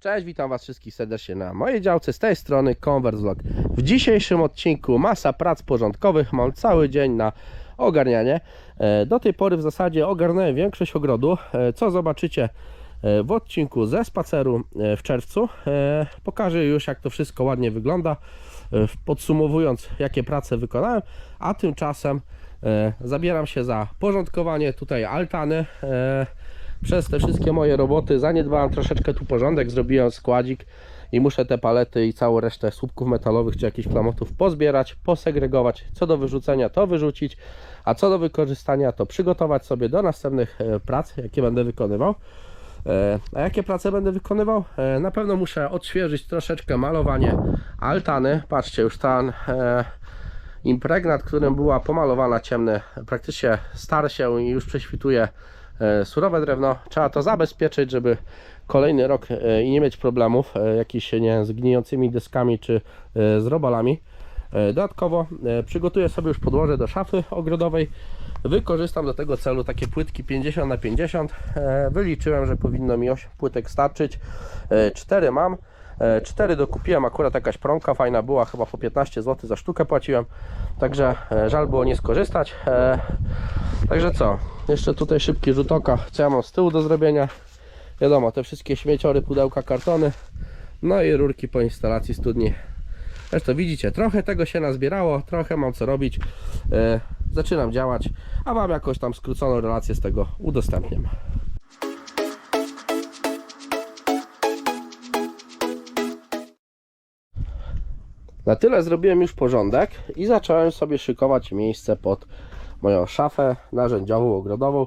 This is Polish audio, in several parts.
Cześć, witam Was wszystkich serdecznie na mojej działce z tej strony Converse Vlog. W dzisiejszym odcinku masa prac porządkowych, mam cały dzień na ogarnianie. E, Do tej pory w zasadzie ogarnąłem większość ogrodu, e, co zobaczycie e, w odcinku ze spaceru w czerwcu. Pokażę już jak to wszystko ładnie wygląda, podsumowując jakie prace wykonałem, a tymczasem zabieram się za porządkowanie tutaj altany. Przez te wszystkie moje roboty zaniedbałem troszeczkę tu porządek, zrobiłem składzik i muszę te palety i całą resztę słupków metalowych czy jakichś klamotów pozbierać, posegregować, co do wyrzucenia to wyrzucić, a co do wykorzystania to przygotować sobie do następnych e, prac, jakie będę wykonywał. E, A jakie prace będę wykonywał? E, Na pewno muszę odświeżyć troszeczkę malowanie altany. Patrzcie, już ten impregnat, którym była pomalowana ciemny, praktycznie star się i już prześwituje surowe drewno. Trzeba to zabezpieczyć, żeby kolejny rok e, i nie mieć problemów e, jakichś nie z gnijącymi deskami czy e, z robalami. E, Dodatkowo e, przygotuję sobie już podłoże do szafy ogrodowej. Wykorzystam do tego celu takie płytki 50 na 50 E, Wyliczyłem, że powinno mi 8 płytek starczyć. 4 mam. 4 dokupiłem, akurat jakaś promka fajna była, chyba po 15 zł za sztukę płaciłem. Także e, żal było nie skorzystać. E, Także co? Jeszcze tutaj szybki rzut oka, co ja mam z tyłu do zrobienia. Wiadomo, te wszystkie śmieciory, pudełka, kartony. No i rurki po instalacji studni. Zresztą widzicie, trochę tego się nazbierało, trochę mam co robić. E, zaczynam działać, a Wam jakoś tam skróconą relację z tego udostępniam. Na tyle zrobiłem już porządek i zacząłem sobie szykować miejsce pod moją szafę narzędziową, ogrodową.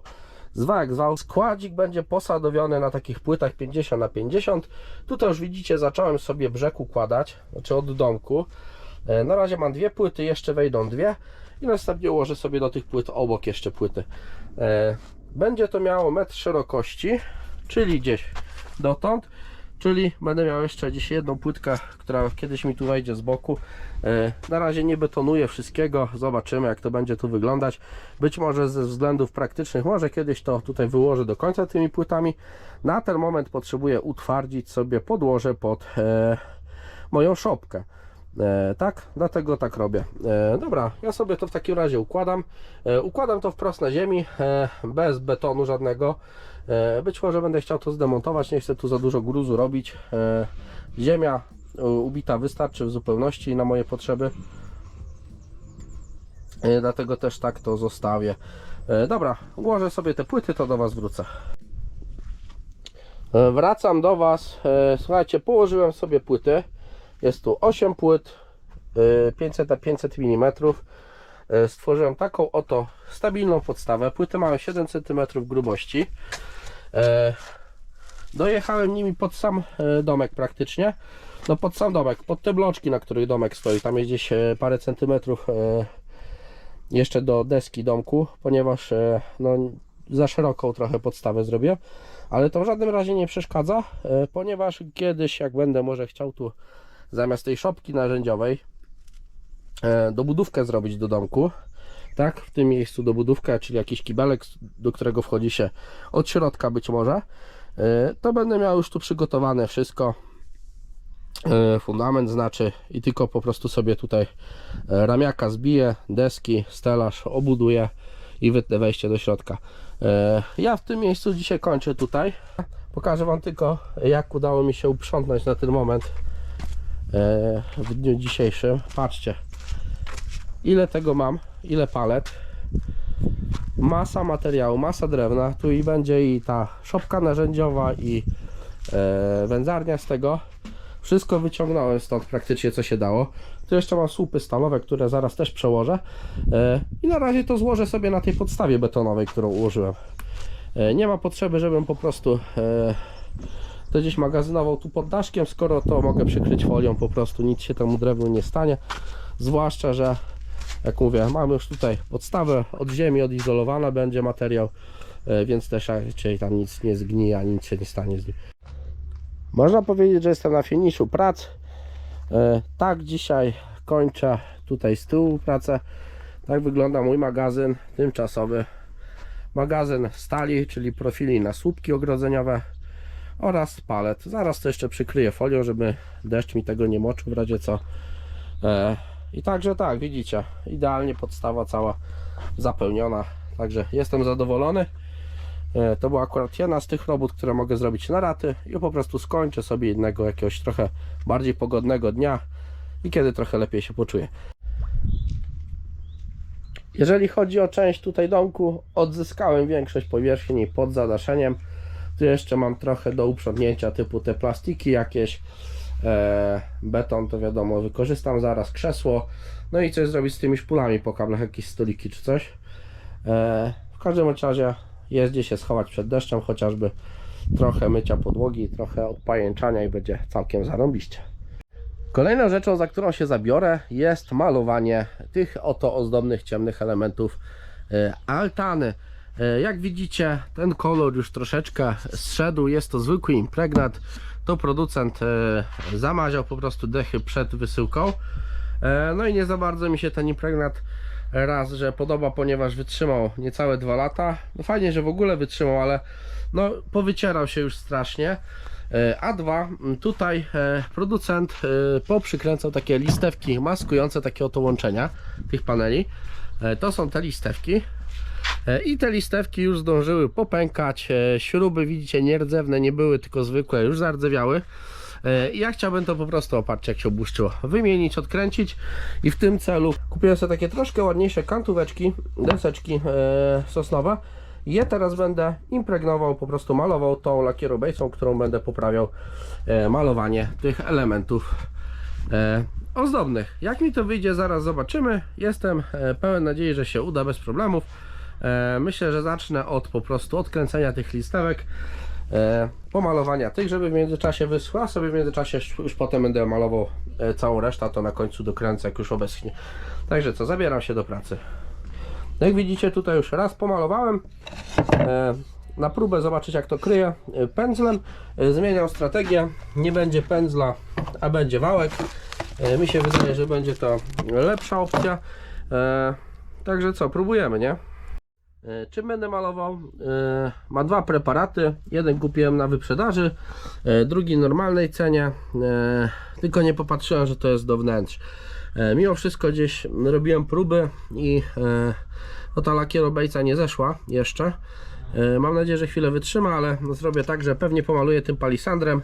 Zwał jak zwał, składzik będzie posadowiony na takich płytach 50 na 50 Tutaj już widzicie, zacząłem sobie brzeg układać, znaczy od domku. E, Na razie mam dwie płyty, jeszcze wejdą dwie i następnie ułożę sobie do tych płyt obok jeszcze płyty. E, Będzie to miało metr szerokości, czyli gdzieś dotąd, czyli będę miał jeszcze gdzieś jedną płytkę, która kiedyś mi tu wejdzie z boku. E, Na razie nie betonuję wszystkiego, zobaczymy jak to będzie tu wyglądać. Być może ze względów praktycznych, może kiedyś to tutaj wyłożę do końca tymi płytami. Na ten moment potrzebuję utwardzić sobie podłoże pod e, moją szopkę. E, tak, dlatego tak robię. E, dobra, ja sobie to w takim razie układam. E, układam to wprost na ziemi, e, bez betonu żadnego. E, być może będę chciał to zdemontować, nie chcę tu za dużo gruzu robić. E, ziemia e, ubita wystarczy w zupełności na moje potrzeby. E, dlatego też tak to zostawię. E, dobra, ułożę sobie te płyty, to do Was wrócę. E, Wracam do Was. E, Słuchajcie, położyłem sobie płyty. Jest tu 8 płyt, y, 500 na 500 mm. Y, Stworzyłem taką oto stabilną podstawę. Płyty mają 7 cm grubości. E, Dojechałem nimi pod sam domek praktycznie. No pod sam domek, pod te bloczki, na których domek stoi. Tam jest gdzieś parę centymetrów jeszcze do deski domku, ponieważ no, za szeroką trochę podstawę zrobiłem. Ale to w żadnym razie nie przeszkadza, ponieważ kiedyś jak będę może chciał tu zamiast tej szopki narzędziowej e, dobudówkę zrobić do domku. Tak, w tym miejscu dobudówkę, czyli jakiś kibelek, do którego wchodzi się od środka być może. E, To będę miał już tu przygotowane wszystko. E, Fundament znaczy i tylko po prostu sobie tutaj ramiaka zbiję, deski, stelaż obuduję i wytnę wejście do środka. Ja w tym miejscu dzisiaj kończę tutaj. Pokażę Wam tylko jak udało mi się uprzątnąć na ten moment w dniu dzisiejszym. Patrzcie, ile tego mam, ile palet. Masa materiału, masa drewna. Tu i będzie i ta szopka narzędziowa, i e, wędzarnia z tego. Wszystko wyciągnąłem stąd praktycznie co się dało. Tu jeszcze mam słupy stalowe, które zaraz też przełożę. E, I na razie to złożę sobie na tej podstawie betonowej, którą ułożyłem. E, nie ma potrzeby, żebym po prostu e, to gdzieś magazynował tu pod daszkiem, skoro to mogę przykryć folią, po prostu nic się temu drewnu nie stanie. Zwłaszcza, że jak mówię, mamy już tutaj podstawę od ziemi odizolowana będzie materiał, e, więc też raczej tam nic nie zgnije, nic się nie stanie z nim. Można powiedzieć, że jestem na finiszu prac. E, Tak dzisiaj kończę tutaj z tyłu pracę. Tak wygląda mój magazyn tymczasowy. Magazyn stali, czyli profili na słupki ogrodzeniowe oraz palet. Zaraz to jeszcze przykryję folią, żeby deszcz mi tego nie moczył w razie co. E, I także tak, widzicie, idealnie podstawa cała zapełniona. Także jestem zadowolony. E, To była akurat jedna z tych robót, które mogę zrobić na raty i po prostu skończę sobie jednego jakiegoś trochę bardziej pogodnego dnia i kiedy trochę lepiej się poczuję. Jeżeli chodzi o część tutaj domku, odzyskałem większość powierzchni pod zadaszeniem. Tu jeszcze mam trochę do uprzątnięcia, typu te plastiki jakieś. E, beton to wiadomo, wykorzystam zaraz krzesło. No i coś zrobić z tymi szpulami po kablach, jakieś stoliki czy coś. E, w każdym razie jest gdzie się schować przed deszczem, chociażby trochę mycia podłogi, trochę odpajęczania i będzie całkiem zarąbiście. Kolejną rzeczą, za którą się zabiorę, jest malowanie tych oto ozdobnych, ciemnych elementów e, altany. E, Jak widzicie, ten kolor już troszeczkę zszedł. Jest to zwykły impregnat. To producent e, zamaział po prostu dechy przed wysyłką. E, No i nie za bardzo mi się ten impregnat raz, że podoba, ponieważ wytrzymał niecałe dwa lata. No fajnie, że w ogóle wytrzymał, ale no powycierał się już strasznie. A dwa, tutaj producent poprzykręcał takie listewki maskujące takie oto łączenia tych paneli. E, To są te listewki. E, I te listewki już zdążyły popękać. e, Śruby, widzicie, nierdzewne nie były, tylko zwykłe, już zardzewiały. Ja chciałbym to po prostu, opatrzcie jak się obłuszczyło, wymienić, odkręcić i w tym celu kupiłem sobie takie troszkę ładniejsze kantóweczki, deseczki sosnowe. Je teraz będę impregnował, po prostu malował tą lakierobejcą, którą będę poprawiał malowanie tych elementów ozdobnych. Jak mi to wyjdzie, zaraz zobaczymy. Jestem e, pełen nadziei, że się uda bez problemów. E, myślę, że zacznę od po prostu odkręcenia tych listewek, e, pomalowania tych, żeby w międzyczasie wyschła, sobie w międzyczasie już- potem będę malował całą resztę, to na końcu dokręcę, jak już obeschnie. Także co, zabieram się do pracy. Jak widzicie, tutaj już raz pomalowałem. Na próbę zobaczyć jak to kryje pędzlem. Zmieniam strategię. Nie będzie pędzla, a będzie wałek. E, Mi się wydaje, że będzie to lepsza opcja. E, Także co, próbujemy, nie? E, Czym będę malował? Ma dwa preparaty. Jeden kupiłem na wyprzedaży, drugi normalnej cenie. Tylko nie popatrzyłem, że to jest do wnętrz. Mimo wszystko gdzieś robiłem próby i no ta lakierobejca nie zeszła jeszcze. E, Mam nadzieję, że chwilę wytrzyma, ale zrobię tak, że pewnie pomaluję tym palisandrem,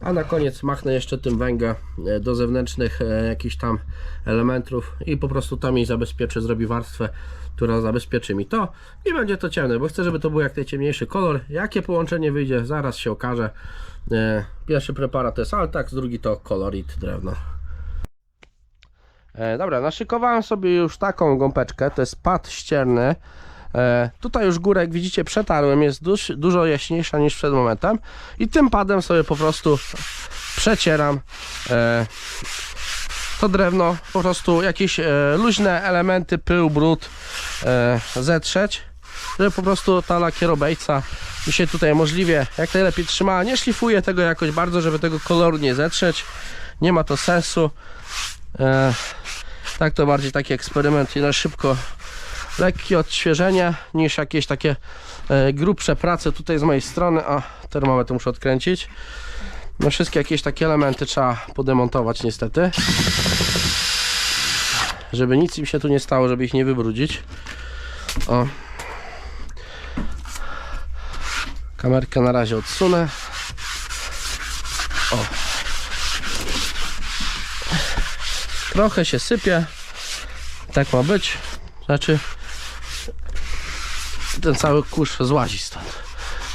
a na koniec machnę jeszcze tym węgę e, do zewnętrznych e, jakichś tam elementów i po prostu to mi zabezpieczy, zrobi warstwę, która zabezpieczy mi to i będzie to ciemne, bo chcę, żeby to był jak najciemniejszy kolor. Jakie połączenie wyjdzie, zaraz się okaże. Pierwszy preparat to jest Altax, drugi to Colorit drewno. Dobra, naszykowałem sobie już taką gąbeczkę, to jest pad ścierny. E, tutaj już górę, jak widzicie, przetarłem, jest duż, dużo jaśniejsza niż przed momentem. I tym padem sobie po prostu przecieram e, to drewno, po prostu jakieś e, luźne elementy, pył, brud zetrzeć, żeby po prostu ta lakierobejca mi się tutaj możliwie jak najlepiej trzymała. Nie szlifuję tego jakoś bardzo, żeby tego koloru nie zetrzeć. Nie ma to sensu. Tak to bardziej taki eksperyment i na szybko lekkie odświeżenie niż jakieś takie e, grubsze prace tutaj z mojej strony. A termometr muszę odkręcić. No wszystkie jakieś takie elementy trzeba podemontować niestety. Żeby nic im się tu nie stało, żeby ich nie wybrudzić. O. Kamerkę na razie odsunę. O. Trochę się sypie. Tak ma być. Znaczy ten cały kurz złazi stąd.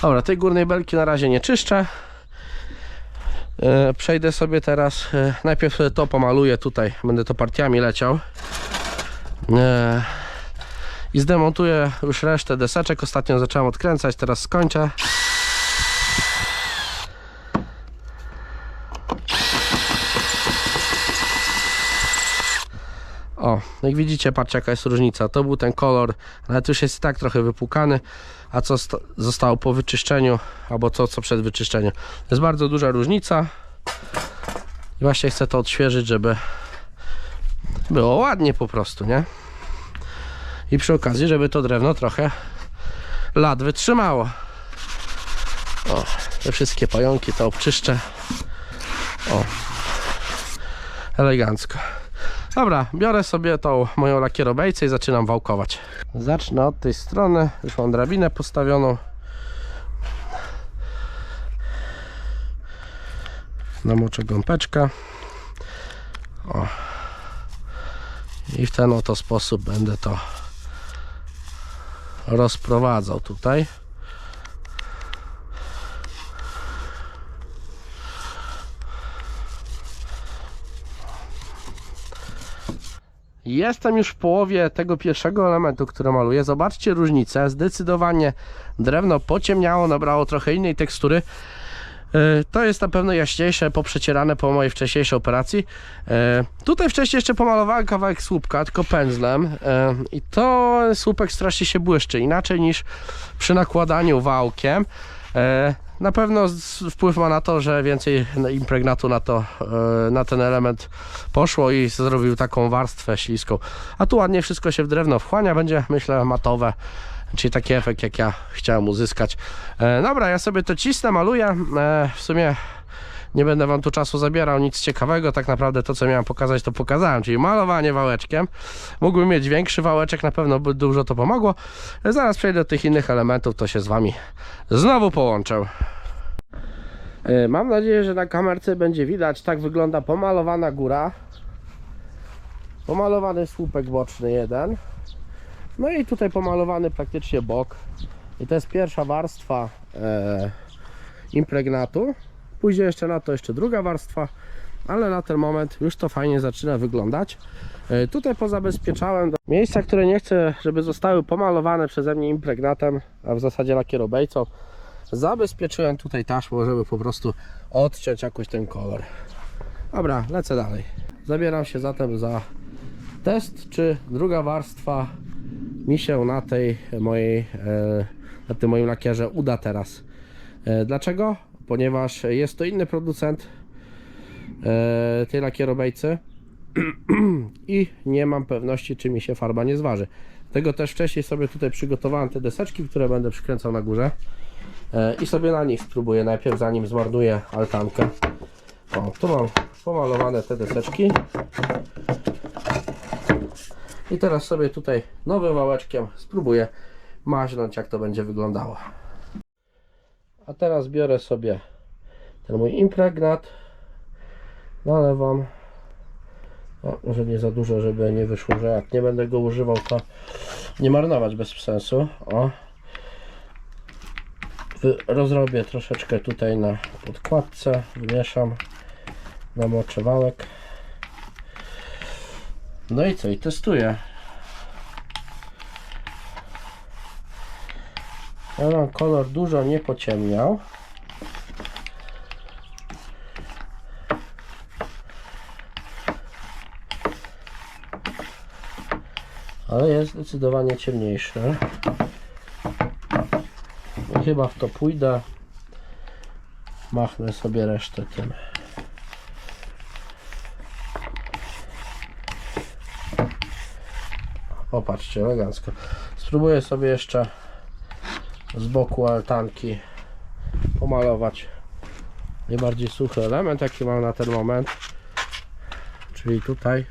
Dobra, tej górnej belki na razie nie czyszczę. E, Przejdę sobie teraz, e, najpierw to pomaluję tutaj, będę to partiami leciał. E, I zdemontuję już resztę deseczek. Ostatnio zacząłem odkręcać, teraz skończę. O, jak widzicie, patrzcie jaka jest różnica. To był ten kolor, ale to już jest tak trochę wypłukany. A co sta- zostało po wyczyszczeniu, albo co przed wyczyszczeniem. Jest bardzo duża różnica. I właśnie chcę to odświeżyć, żeby było ładnie po prostu, nie? I przy okazji, żeby to drewno trochę lat wytrzymało. O. te wszystkie pająki to obczyszczę. O, elegancko. Dobra, biorę sobie tą moją lakierobejcę i zaczynam wałkować. Zacznę od tej strony, już mam drabinę postawioną. Namoczę gąbeczkę. O. I w ten oto sposób będę to rozprowadzał tutaj. Jestem już w połowie tego pierwszego elementu, który maluję. Zobaczcie różnicę. Zdecydowanie drewno pociemniało, nabrało trochę innej tekstury. E, To jest na pewno jaśniejsze, poprzecierane po mojej wcześniejszej operacji. E, Tutaj wcześniej jeszcze pomalowałem kawałek słupka, tylko pędzlem e, i to słupek strasznie się błyszczy, inaczej niż przy nakładaniu wałkiem. E, Na pewno wpływ ma na to, że więcej impregnatu na, to, e, na ten element poszło i zrobił taką warstwę śliską. A tu ładnie wszystko się w drewno wchłania, będzie myślę matowe. Czyli taki efekt, jak ja chciałem uzyskać. E, dobra, ja sobie to cisnę, maluję. W sumie nie będę wam tu czasu zabierał, nic ciekawego. Tak naprawdę to, co miałem pokazać, to pokazałem, czyli malowanie wałeczkiem. Mógłbym mieć większy wałeczek, na pewno by dużo to pomogło. Zaraz przejdę do tych innych elementów, to się z wami znowu połączę. E, Mam nadzieję, że na kamerce będzie widać, tak wygląda pomalowana góra. Pomalowany słupek boczny jeden. No i tutaj pomalowany praktycznie bok. I to jest pierwsza warstwa e, impregnatu. Później jeszcze na to jeszcze druga warstwa, ale na ten moment już to fajnie zaczyna wyglądać. E, tutaj pozabezpieczałem miejsca, które nie chcę, żeby zostały pomalowane przeze mnie impregnatem, a w zasadzie lakierobejcą. Zabezpieczyłem tutaj taśmą, żeby po prostu odciąć jakoś ten kolor. Dobra, lecę dalej. Zabieram się zatem za test, czy druga warstwa mi się na tej mojej, e, na tym moim lakierze uda teraz. E, Dlaczego? Ponieważ jest to inny producent e, tej lakierobejcy i nie mam pewności, czy mi się farba nie zważy. Tego też wcześniej sobie tutaj przygotowałem te deseczki, które będę przykręcał na górze E, i sobie na nich spróbuję najpierw, zanim zmarnuję altankę. O, tu mam pomalowane te deseczki. I teraz sobie tutaj nowym wałeczkiem spróbuję maźnąć jak to będzie wyglądało. A teraz biorę sobie ten mój impregnat, nalewam. O, może nie za dużo, żeby nie wyszło, że jak nie będę go używał, to nie marnować bez sensu. O. Rozrobię troszeczkę tutaj na podkładce, wymieszam, namoczę wałek. No i co? I testuję. Ja mam kolor dużo nie pociemniał. Ale jest zdecydowanie ciemniejszy. I chyba w to pójdę. Machnę sobie resztę tym. Popatrzcie, elegancko. Spróbuję sobie jeszcze z boku altanki pomalować najbardziej suchy element, jaki mam na ten moment. Czyli tutaj.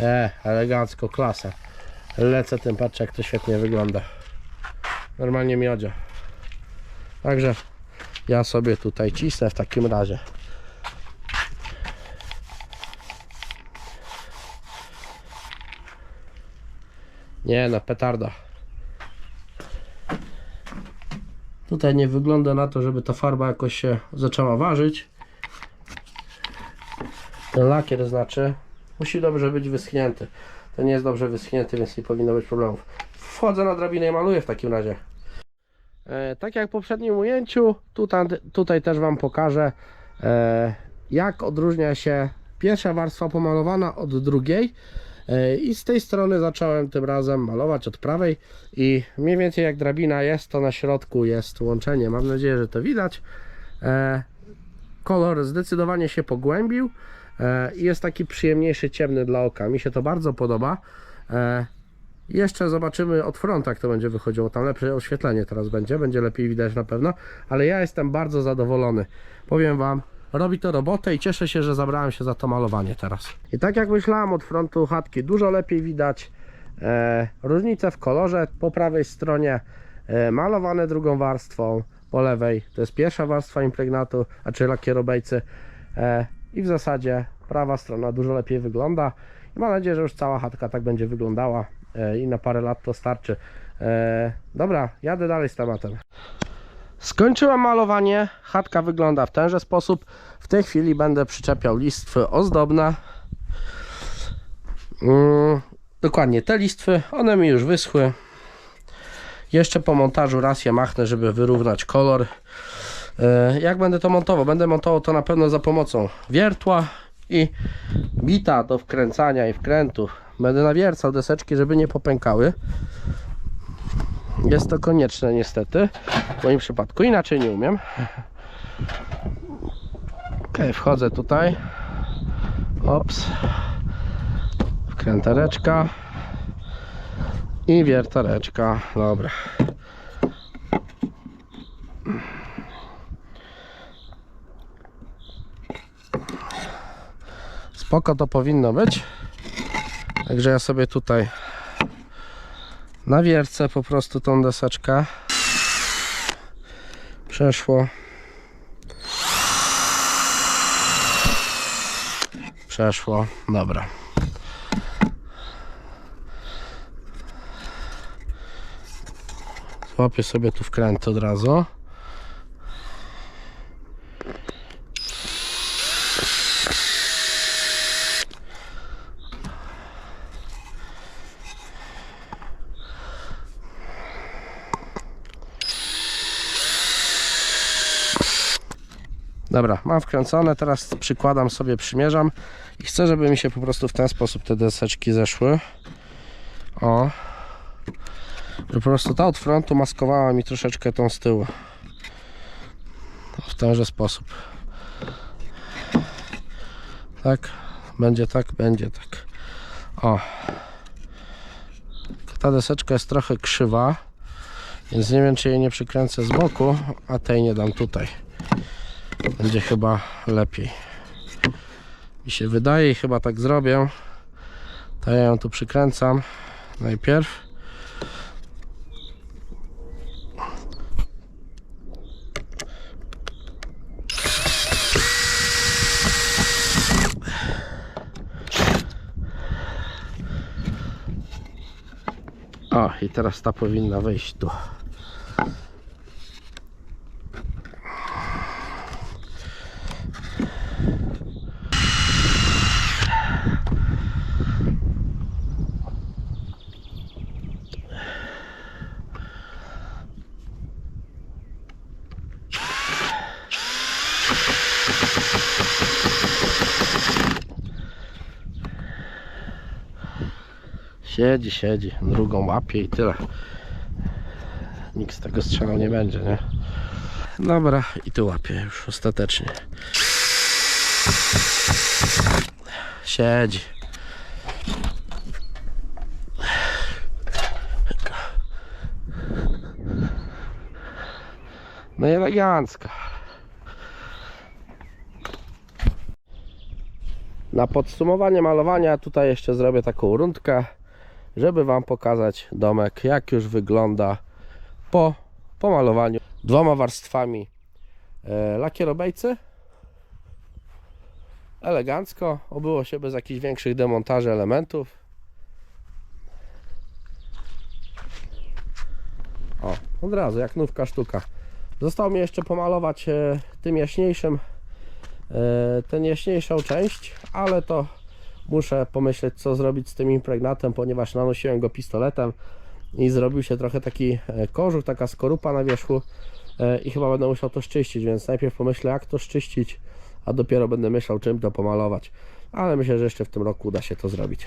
E, elegancko, klasa. Lecę tym, patrzę jak to świetnie wygląda. Normalnie miodzia. Także ja sobie tutaj cisnę w takim razie. Nie no, petarda. Tutaj nie wygląda na to, żeby ta farba jakoś się zaczęła ważyć. Ten lakier znaczy musi dobrze być wyschnięty. Nie jest dobrze wyschnięty, więc nie powinno być problemów. Wchodzę na drabinę i maluję w takim razie. E, tak jak w poprzednim ujęciu, tutaj, tutaj też Wam pokażę, e, jak odróżnia się pierwsza warstwa pomalowana od drugiej. E, I z tej strony zacząłem tym razem malować od prawej i mniej więcej jak drabina jest, to na środku jest łączenie. Mam nadzieję, że to widać. E, kolor zdecydowanie się pogłębił e, i jest taki przyjemniejszy, ciemny dla oka. Mi się to bardzo podoba. Jeszcze zobaczymy od frontu, jak to będzie wychodziło. Tam lepsze oświetlenie teraz będzie, będzie lepiej widać na pewno, ale ja jestem bardzo zadowolony. Powiem Wam, robi to robotę i cieszę się, że zabrałem się za to malowanie teraz. I tak jak myślałem od frontu chatki, dużo lepiej widać e, różnicę w kolorze. Po prawej stronie e, malowane drugą warstwą, po lewej to jest pierwsza warstwa impregnatu, a czy lakierobejcy e, i w zasadzie prawa strona dużo lepiej wygląda. I mam nadzieję, że już cała chatka tak będzie wyglądała e, i na parę lat to starczy. E, dobra, jadę dalej z tematem. Skończyłem malowanie. Chatka wygląda w tenże sposób. W tej chwili będę przyczepiał listwy ozdobne. Mm, dokładnie te listwy, one mi już wyschły. Jeszcze po montażu raz je machnę, żeby wyrównać kolor. E, Jak będę to montował? Będę montował to na pewno za pomocą wiertła i bita do wkręcania i wkrętów. Będę nawiercał deseczki, żeby nie popękały. Jest to konieczne niestety w moim przypadku, inaczej nie umiem. Ok, wchodzę tutaj. Ops. Wkrętareczka i wiertareczka. Dobra. Spoko to powinno być. Także ja sobie tutaj nawiercę po prostu tą deseczkę. Przeszło. Przeszło. Dobra. Złapię sobie tu wkręt od razu. Dobra, mam wkręcone, teraz przykładam sobie, przymierzam i chcę, żeby mi się po prostu w ten sposób te deseczki zeszły. O. Że po prostu ta od frontu maskowała mi troszeczkę tą z tyłu. W tenże sposób. Tak, będzie tak, będzie tak. O. Ta deseczka jest trochę krzywa, więc nie wiem, czy jej nie przykręcę z boku, a tej nie dam tutaj będzie chyba lepiej. Mi się wydaje i chyba tak zrobię. To ja ją tu przykręcam najpierw. O, i teraz ta powinna wejść tu. Siedzi, siedzi, drugą łapie i tyle. Nikt z tego strzelał nie będzie, nie? Dobra, i tu łapie już ostatecznie. Siedzi. No i. Na podsumowanie malowania tutaj jeszcze zrobię taką rundkę, żeby Wam pokazać domek, jak już wygląda po pomalowaniu dwoma warstwami e, lakierobejcy. Elegancko, obyło się bez jakichś większych demontaży elementów. O, od razu, jak nówka sztuka. Zostało mi jeszcze pomalować e, tym jaśniejszym e, tę jaśniejszą część, ale to muszę pomyśleć co zrobić z tym impregnatem, ponieważ nanosiłem go pistoletem i zrobił się trochę taki e, kożuch, taka skorupa na wierzchu e, i chyba będę musiał to szczyścić, więc najpierw pomyślę jak to szczyścić, a dopiero będę myślał czym to pomalować, ale myślę, że jeszcze w tym roku uda się to zrobić.